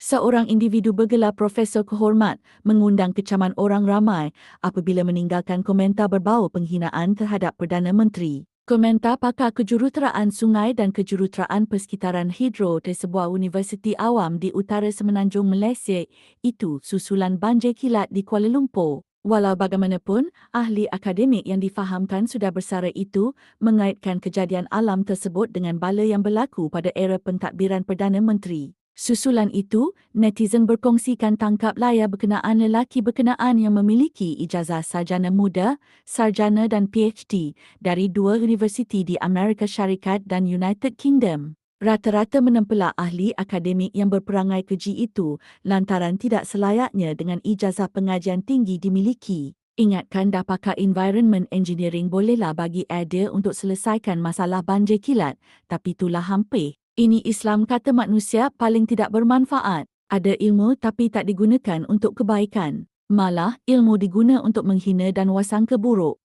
Seorang individu bergelar Profesor Kehormat mengundang kecaman orang ramai apabila meninggalkan komentar berbau penghinaan terhadap Perdana Menteri. Komentar pakar kejuruteraan sungai dan kejuruteraan persekitaran hidro di sebuah universiti awam di utara semenanjung Malaysia itu susulan banjir kilat di Kuala Lumpur. Walau bagaimanapun, ahli akademik yang difahamkan sudah bersara itu mengaitkan kejadian alam tersebut dengan bala yang berlaku pada era pentadbiran Perdana Menteri. Susulan itu, netizen berkongsikan tangkap layar berkenaan lelaki berkenaan yang memiliki ijazah sarjana muda, sarjana dan PhD dari dua universiti di Amerika Syarikat dan United Kingdom. Rata-rata menempelak ahli akademik yang berperangai keji itu lantaran tidak selayaknya dengan ijazah pengajian tinggi dimiliki. Ingatkan dah pakar environment engineering bolehlah bagi idea untuk selesaikan masalah banjir kilat, tapi itulah hampir. Ini Islam kata manusia paling tidak bermanfaat. Ada ilmu tapi tak digunakan untuk kebaikan. Malah, ilmu diguna untuk menghina dan wasangka buruk.